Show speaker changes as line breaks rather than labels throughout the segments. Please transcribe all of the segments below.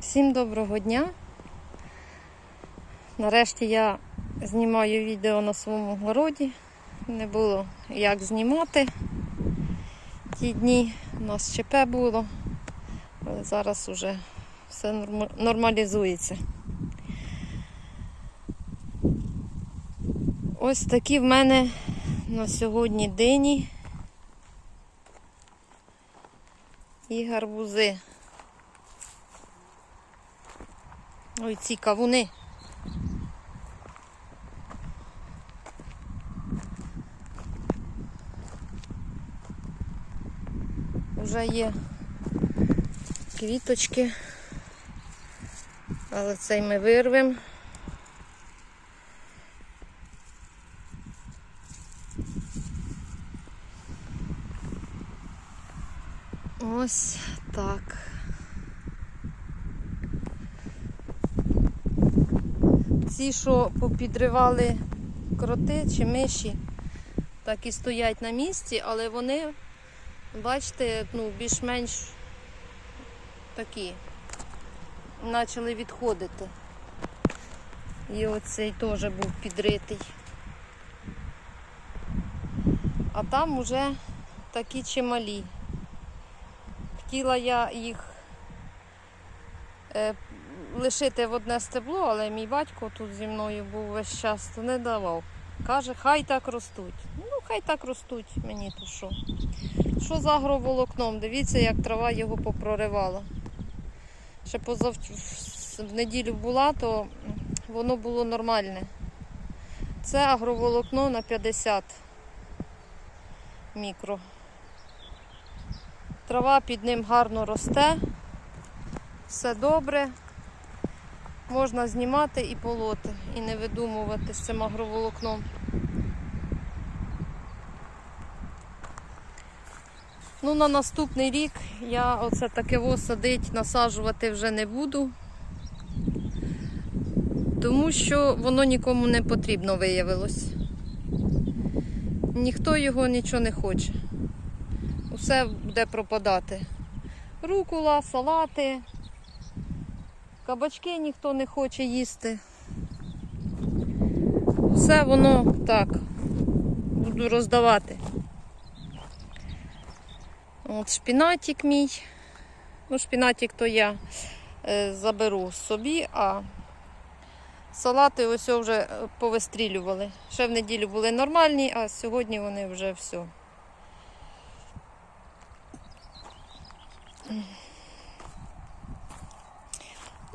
Всім доброго дня. Нарешті я знімаю відео на своєму городі. Не було як знімати ті дні. У нас ЧП було, але зараз вже все нормалізується. Ось такі в мене на сьогодні дині і гарбузи. Ой, ці кавуни. Вже є квіточки, але цей ми вирвемо. Ось так. Ці, що попідривали кроти чи миші, так і стоять на місці, але вони, бачите, ну, більш-менш такі почали відходити. І оцей теж був підритий. А там уже такі чималі. Хотіла я їх е, лишити в одне стебло, але мій батько тут зі мною був весь час, то не давав. Каже, хай так ростуть. Ну, хай так ростуть, мені то що. Що з агроволокном? Дивіться, як трава його попроривала. Ще позав... в неділю була, то воно було нормальне. Це агроволокно на 50 мікро. Трава під ним гарно росте, все добре. Можна знімати і полоти, і не видумувати з цим агроволокном. Ну, на наступний рік я оце таке садить, насаджувати вже не буду, тому що воно нікому не потрібно виявилось. Ніхто його нічого не хоче. Усе буде пропадати. Рукула, салати, кабачки ніхто не хоче їсти. Все воно так. Буду роздавати. От шпінатик мій. Ну, шпінатик то я е, заберу собі, а салати ось вже повистрілювали. Ще в неділю були нормальні, а сьогодні вони вже все.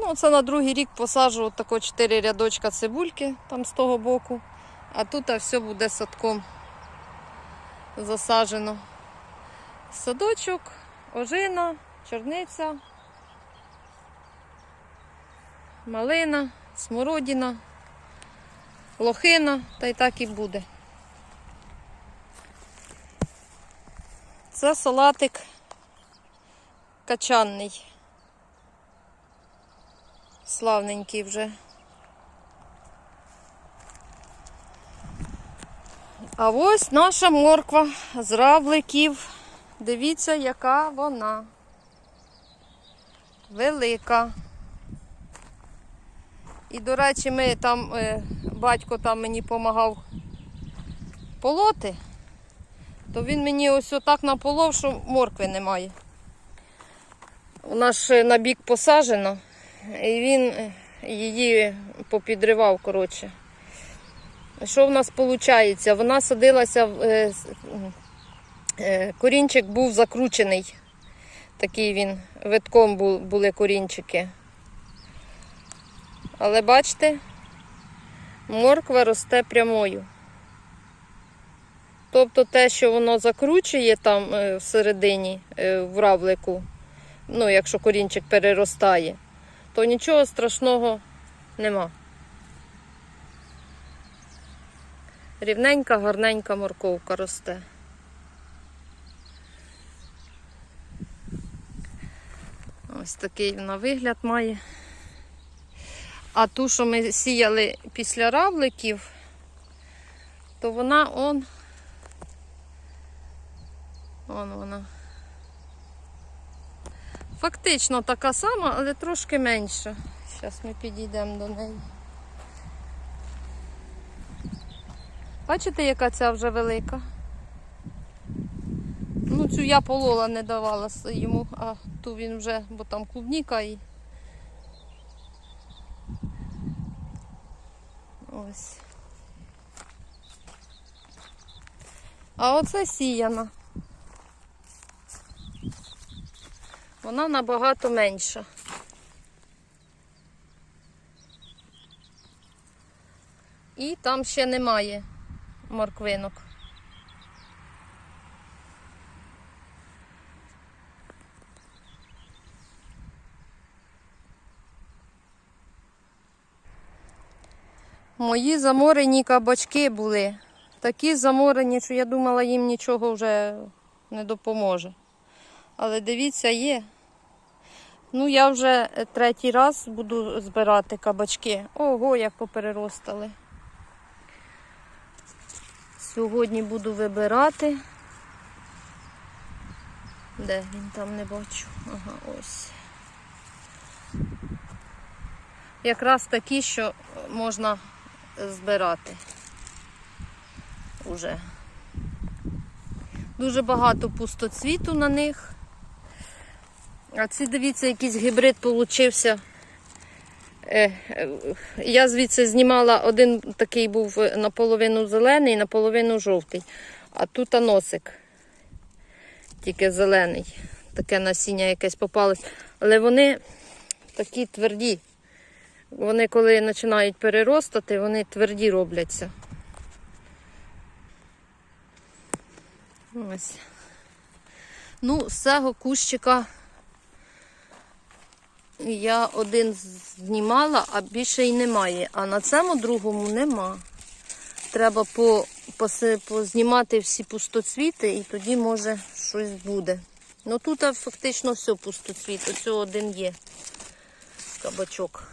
Ну, це на другий рік посаджу тако 4 рядочка цибульки там з того боку, а тут а все буде садком засаджено. Садочок, ожина, чорниця, малина, смородина, лохина, та й так і буде. Це салатик качанний. Славненький вже. А ось наша морква з равликів. Дивіться, яка вона. Велика. І, до речі, ми там, е, батько там мені допомагав полоти, то він мені ось отак наполов, що моркви немає. У нас ще на бік посаджено, і він е, її попідривав, коротше. Що в нас виходить? Вона садилася, е, е, корінчик був закручений. Такий він, витком бу- були корінчики. Але бачите, морква росте прямою. Тобто те, що воно закручує там всередині в равлику, ну, якщо корінчик переростає, то нічого страшного нема. Рівненька, гарненька морковка росте. Ось такий вона вигляд має. А ту, що ми сіяли після равликів, то вона он. Он вона. Фактично така сама, але трошки менша. Зараз ми підійдемо до неї. Бачите, яка ця вже велика? Ну, цю я полола не давала йому, а ту він вже, бо там клубніка і. Ось. А оце сіяна. Вона набагато менша. І там ще немає морквинок. Мої заморені кабачки були. Такі заморені, що я думала, їм нічого вже не допоможе. Але дивіться, є. Ну, я вже е, третій раз буду збирати кабачки. Ого, як попереростали. Сьогодні буду вибирати. Де він там не бачу? Ага, ось. Якраз такі, що можна збирати уже. Дуже багато пустоцвіту на них. А ці, дивіться, якийсь гібрид получився. Е, е, Я звідси знімала один такий був наполовину зелений, наполовину жовтий. А тут носик. Тільки зелений. Таке насіння якесь попалось. Але вони такі тверді. Вони, коли починають переростати, вони тверді робляться. Ось. Ну, з цього кущика я один знімала, а більше й немає. А на цьому другому нема. Треба по, познімати всі пустоцвіти і тоді може щось буде. Ну тут фактично все пустоцвіт. Ось один є кабачок.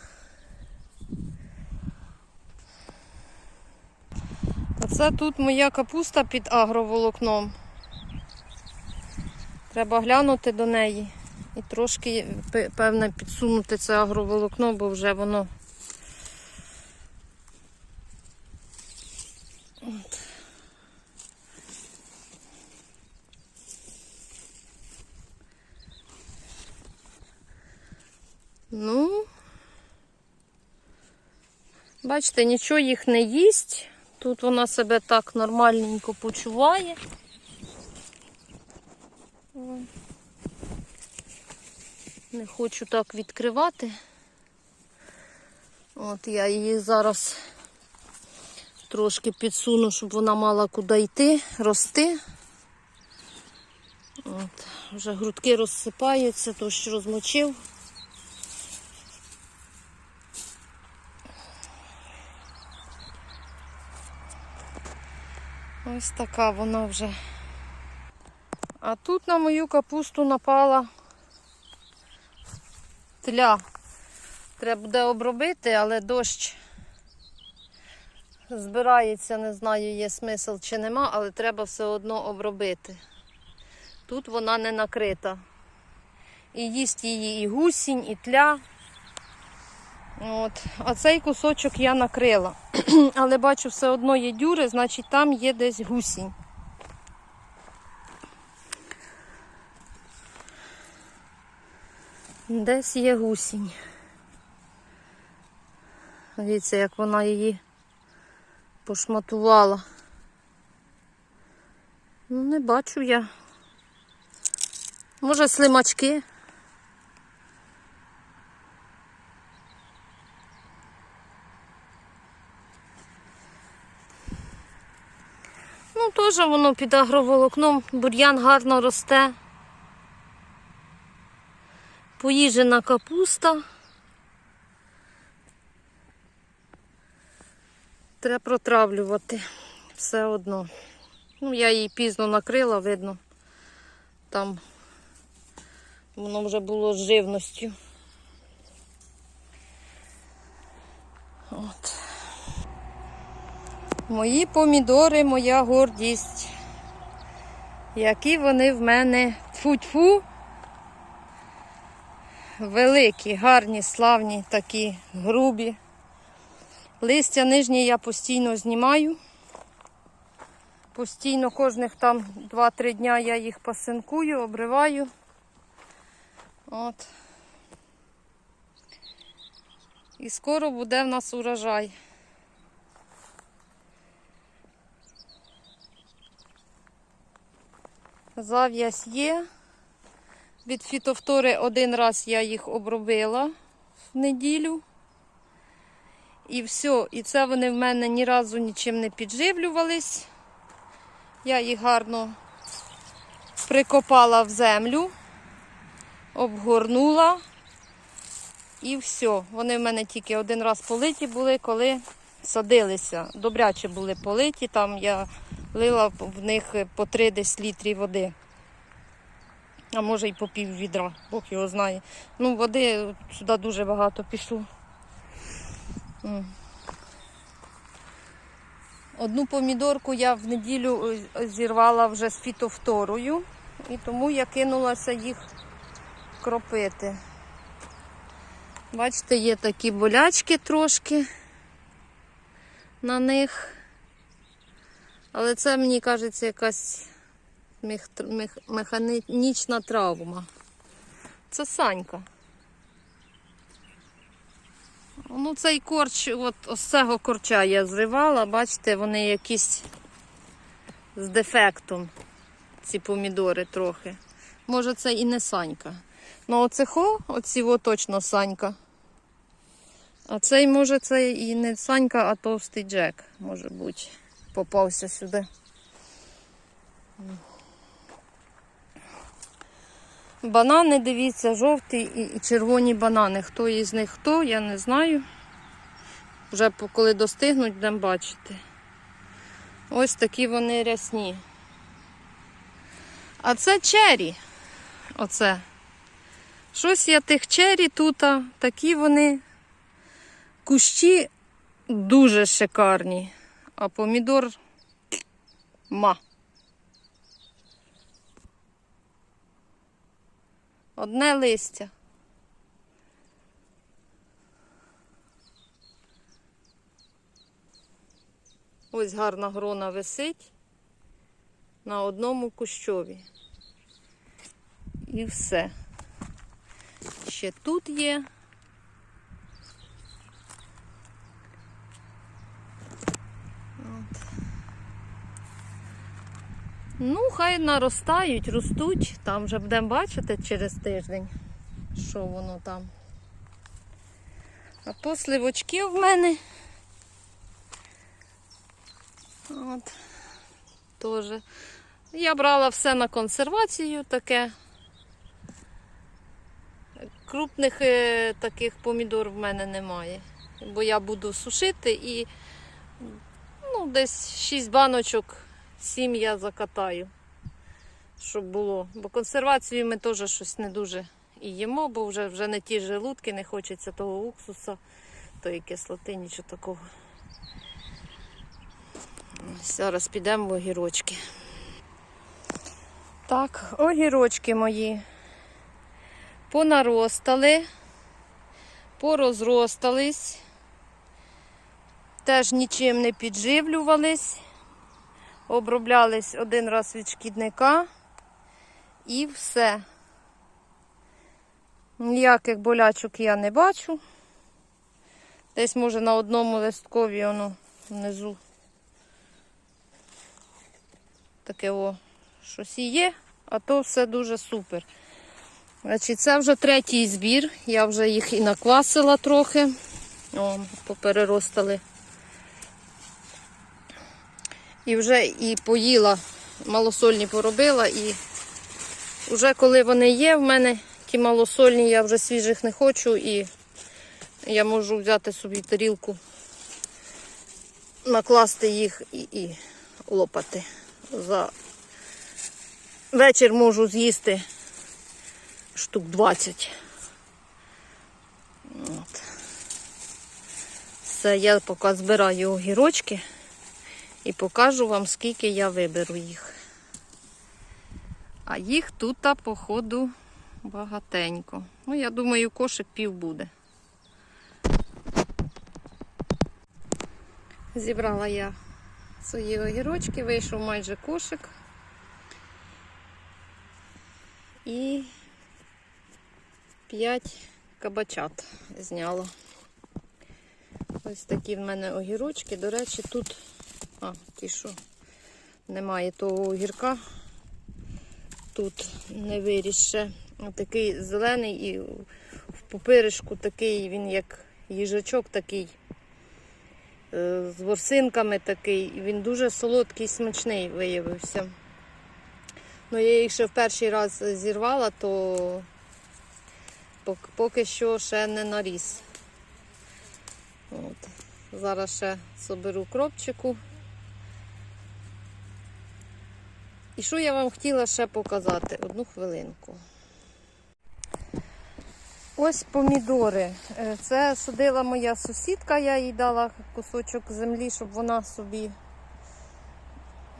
Оце тут моя капуста під агроволокном. Треба глянути до неї і трошки, пе- певне, підсунути це агроволокно, бо вже воно. Ну, бачите, нічого їх не їсть. Тут вона себе так нормальненько почуває. Не хочу так відкривати. От я її зараз трошки підсуну, щоб вона мала куди йти, рости. От, вже грудки розсипаються, то що розмочив. Ось така вона вже. А тут на мою капусту напала тля. Треба буде обробити, але дощ збирається, не знаю, є смисл чи нема, але треба все одно обробити. Тут вона не накрита. І їсть її і гусінь, і тля. От. А цей кусочок я накрила. Але бачу, все одно є дюри, значить там є десь гусінь. Десь є гусінь. Дивіться, як вона її пошматувала. Ну, не бачу я. Може, слимачки. Ну, теж воно під агроволокном, бур'ян гарно росте. Поїжена капуста. Треба протравлювати все одно. Ну, я її пізно накрила, видно. Там воно вже було з живністю. От. Мої помідори, моя гордість. Які вони в мене тфу-тфу. Великі, гарні, славні, такі грубі. Листя нижнє я постійно знімаю. Постійно кожних там 2-3 дня я їх пасинкую, обриваю. От. І скоро буде в нас урожай. Зав'язь є. Від фітофтори один раз я їх обробила в неділю. І все. І це вони в мене ні разу нічим не підживлювались. Я їх гарно прикопала в землю, обгорнула. І все. Вони в мене тільки один раз политі були, коли садилися. Добряче були политі. Там я лила в них по 3 десь літрі води. А може й по пів відра, Бог його знає. Ну, води сюди дуже багато пішло. Одну помідорку я в неділю е, зірвала вже з фітофторою, і тому я кинулася їх кропити. Бачите, є такі болячки трошки на них. Але це, мені кажеться, якась мех... мех... механічна травма. Це санька. Ну, цей корч, от з цього корча я зривала, бачите, вони якісь з дефектом, ці помідори трохи. Може, це і не санька. Ну, оцехо, оці о, точно санька. А цей, може, це і не санька, а товстий джек, може бути, попався сюди. Банани, дивіться, жовті і і червоні банани. Хто із них хто, я не знаю. Вже коли достигнуть, будемо бачити. Ось такі вони рясні. А це чері. Оце. Щось я тих чері тут, такі вони кущі дуже шикарні. А помідор ма. Одне листя. Ось гарна грона висить на одному кущові. І все. Ще тут є. Ну, хай наростають, ростуть. Там вже будемо бачити через тиждень, що воно там. А то сливочки в мене. От. Теж. Я брала все на консервацію таке. Крупних е, таких помідор в мене немає. Бо я буду сушити і ну, десь 6 баночок, 7 я закатаю, щоб було. Бо консервацію ми теж щось не дуже і їмо, бо вже, вже не ті желудки, не хочеться того уксуса, тої кислоти, нічого такого. Зараз підемо в огірочки. Так, огірочки мої понаростали, порозростались, теж нічим не підживлювались, оброблялись один раз від шкідника і все. Ніяких болячок я не бачу. Десь, може, на одному листкові воно внизу таке о, щось і є, а то все дуже супер. Значить, це вже третій збір. Я вже їх і наквасила трохи. О, попереростали. І вже і поїла, малосольні поробила. І вже коли вони є, в мене ті малосольні, я вже свіжих не хочу і я можу взяти собі тарілку, накласти їх і, і лопати. За вечір можу з'їсти штук 20. От. Все, я поки збираю огірочки і покажу вам, скільки я виберу їх. А їх тут, походу, Багатенько. Ну, я думаю, кошик пів буде. Зібрала я свої огірочки, вийшов майже кошик. І 5 кабачат зняла. Ось такі в мене огірочки. До речі, тут, а, ті, що немає того огірка, тут не виріс ще. Такий зелений і в пупиришку такий, він як їжачок такий, е, з ворсинками такий. Він дуже солодкий, смачний виявився. Ну, я їх ще в перший раз зірвала, то поки що ще не наріс. От. Зараз ще соберу кропчику. І що я вам хотіла ще показати? Одну хвилинку. Ось помідори. Е, Це садила моя сусідка, я їй дала кусочок землі, щоб вона собі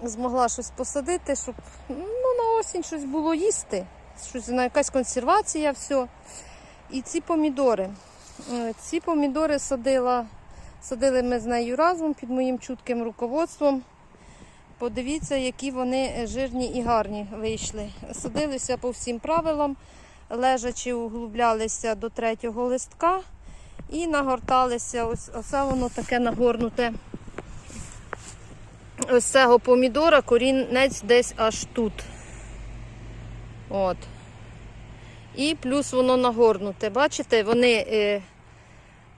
змогла щось посадити, щоб ну, на осінь щось було їсти. Щось на якась консервація, все. І ці помідори. Е, Ці помідори садила, садили ми з нею разом під моїм чутким руководством. Подивіться, які вони жирні і гарні вийшли. Садилися по всім правилам, лежачи, углублялися до третього листка і нагорталися. Ось оце воно таке нагорнуте. Ось цього помідора корінець десь аж тут. От. І плюс воно нагорнуте. Бачите, вони, е,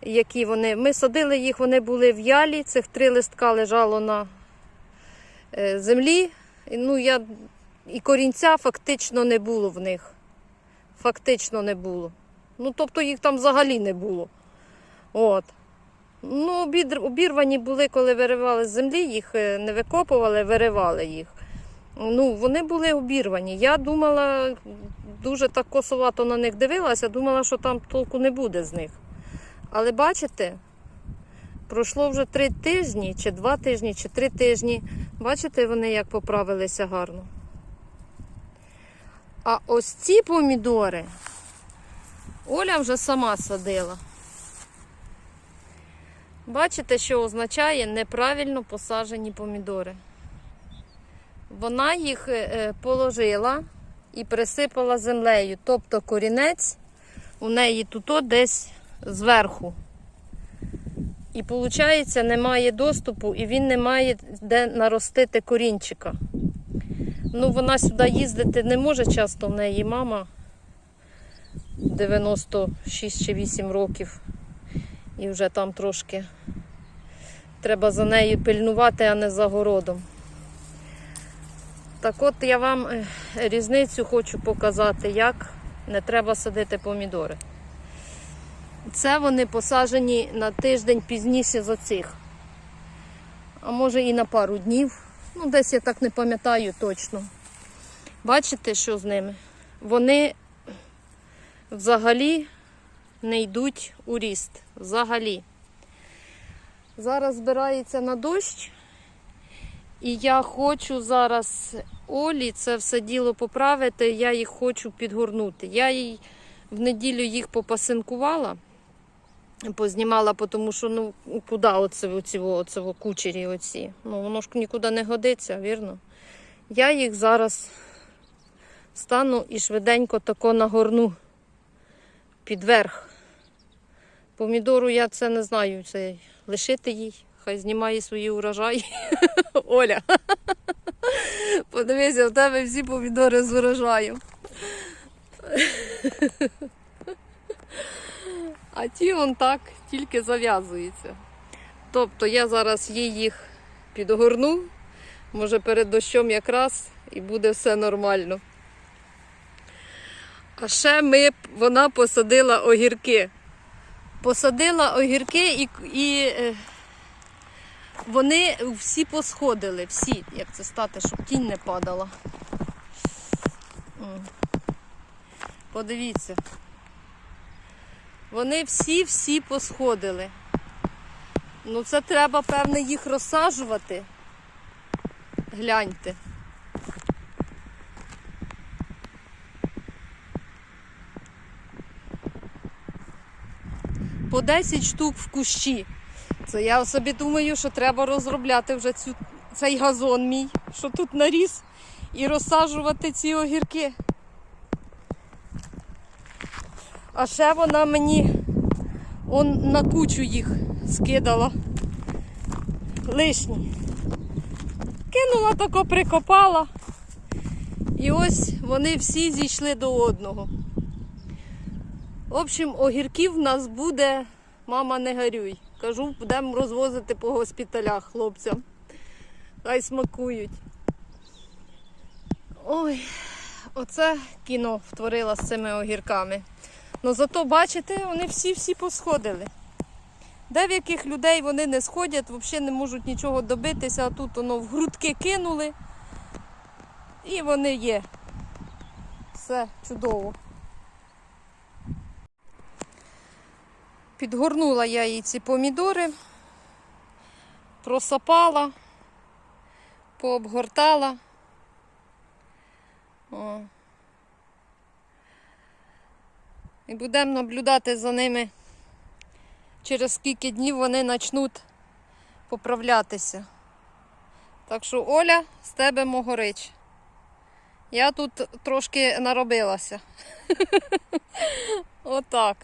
які вони. Ми садили їх, вони були в ялі. Цих три листка лежало на е, землі. І, Ну, я, і корінця фактично не було в них. Фактично не було. Ну, тобто їх там взагалі не було. От. Ну, обірвані були, коли виривали з землі, їх е, не викопували, виривали їх. Ну, вони були обірвані. Я думала, дуже так косовато на них дивилася, думала, що там толку не буде з них. Але бачите, пройшло вже три тижні, чи два тижні, чи три тижні. Бачите, вони як поправилися гарно. А ось ці помідори Оля вже сама садила. Бачите, що означає неправильно посаджені помідори. Вона їх е, е, положила і присипала землею. Тобто корінець у неї тут десь зверху. І виходить, немає доступу, і він не має де наростити корінчика. Ну, вона сюди їздити не може часто, в неї мама 96 чи 8 років. І вже там трошки треба за нею пильнувати, а не за городом. Так от я вам е, різницю хочу показати, як не треба садити помідори. Це вони посаджені на тиждень пізніше за цих. А може і на пару днів. Ну, десь я так не пам'ятаю точно. Бачите, що з ними? Вони взагалі не йдуть у ріст. Взагалі. Зараз збирається на дощ. І я хочу зараз Олі це все діло поправити, я їх хочу підгорнути. Я їй в неділю їх попасинкувала, познімала, тому що ну куди оце, оці, оце, кучері оці. Ну, воно ж нікуди не годиться, вірно? Я їх зараз стану і швиденько тако нагорну під верх. Помідору я це не знаю, це лишити їй, хай знімає свої урожаї. Оля, подивися, в тебе всі помідори з урожаєм. А ті вон так тільки зав'язуються. Тобто я зараз їх підгорну, може перед дощом якраз і буде все нормально. А ще ми, вона посадила огірки. Посадила огірки і, і е, вони всі посходили, всі, як це стати, щоб тінь не падала. Подивіться. Вони всі-всі посходили. Ну, це треба, певне, їх розсаджувати. Гляньте. По 10 штук в кущі. Це я собі думаю, що треба розробляти вже цю, цей газон мій, що тут наріс, і розсаджувати ці огірки. А ще вона мені он на кучу їх скидала. Лишні. Кинула тако прикопала. І ось вони всі зійшли до одного. В общем, огірків в нас буде, мама, не горюй. Кажу, будемо розвозити по госпіталях хлопцям. Хай смакують. Ой, оце кіно втворила з цими огірками. Ну зато, бачите, вони всі-всі посходили. Деяких людей вони не сходять, взагалі не можуть нічого добитися, а тут воно в грудки кинули. І вони є. Все чудово. Підгорнула я їй ці помідори, просапала, пообгортала. О. І будемо наблюдати за ними, через скільки днів вони почнуть поправлятися. Так що, Оля, з тебе могорич. Я тут трошки наробилася. Отак.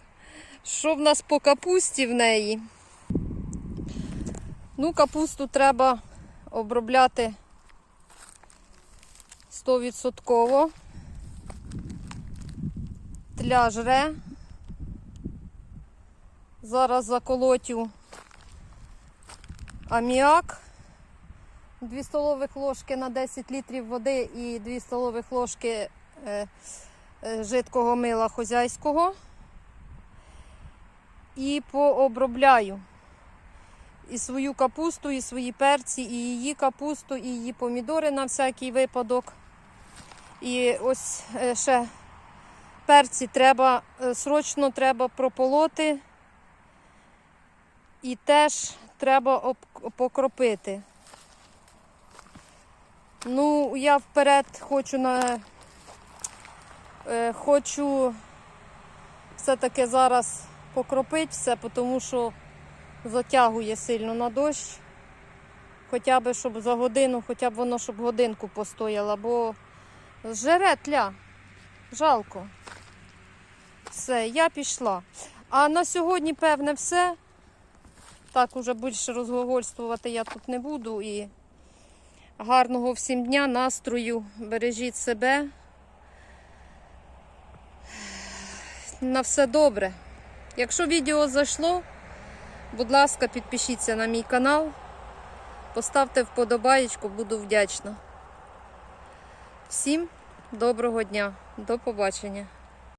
Що в нас по капусті в неї? Ну, капусту треба обробляти 100%. Тля жре. Зараз заколотю аміак. 2 столових ложки на 10 літрів води і 2 столових ложки е, е, жидкого мила хозяйського. І пообробляю і свою капусту, і свої перці, і її капусту, і її помідори на всякий випадок. І ось е, ще перці треба, е, срочно треба прополоти. І теж треба покропити. Ну, я вперед хочу на е, хочу все-таки зараз покропити все, тому що затягує сильно на дощ. Хоча б, щоб за годину, хоча б воно, щоб годинку постояло, бо жре тля. Жалко. Все, я пішла. А на сьогодні, певне, все. Так, уже більше розгогольствувати я тут не буду. І гарного всім дня, настрою, бережіть себе. На все добре. Якщо відео зайшло, будь ласка, підпишіться на мій канал, поставте вподобаєчку, буду вдячна. Всім доброго дня, до побачення.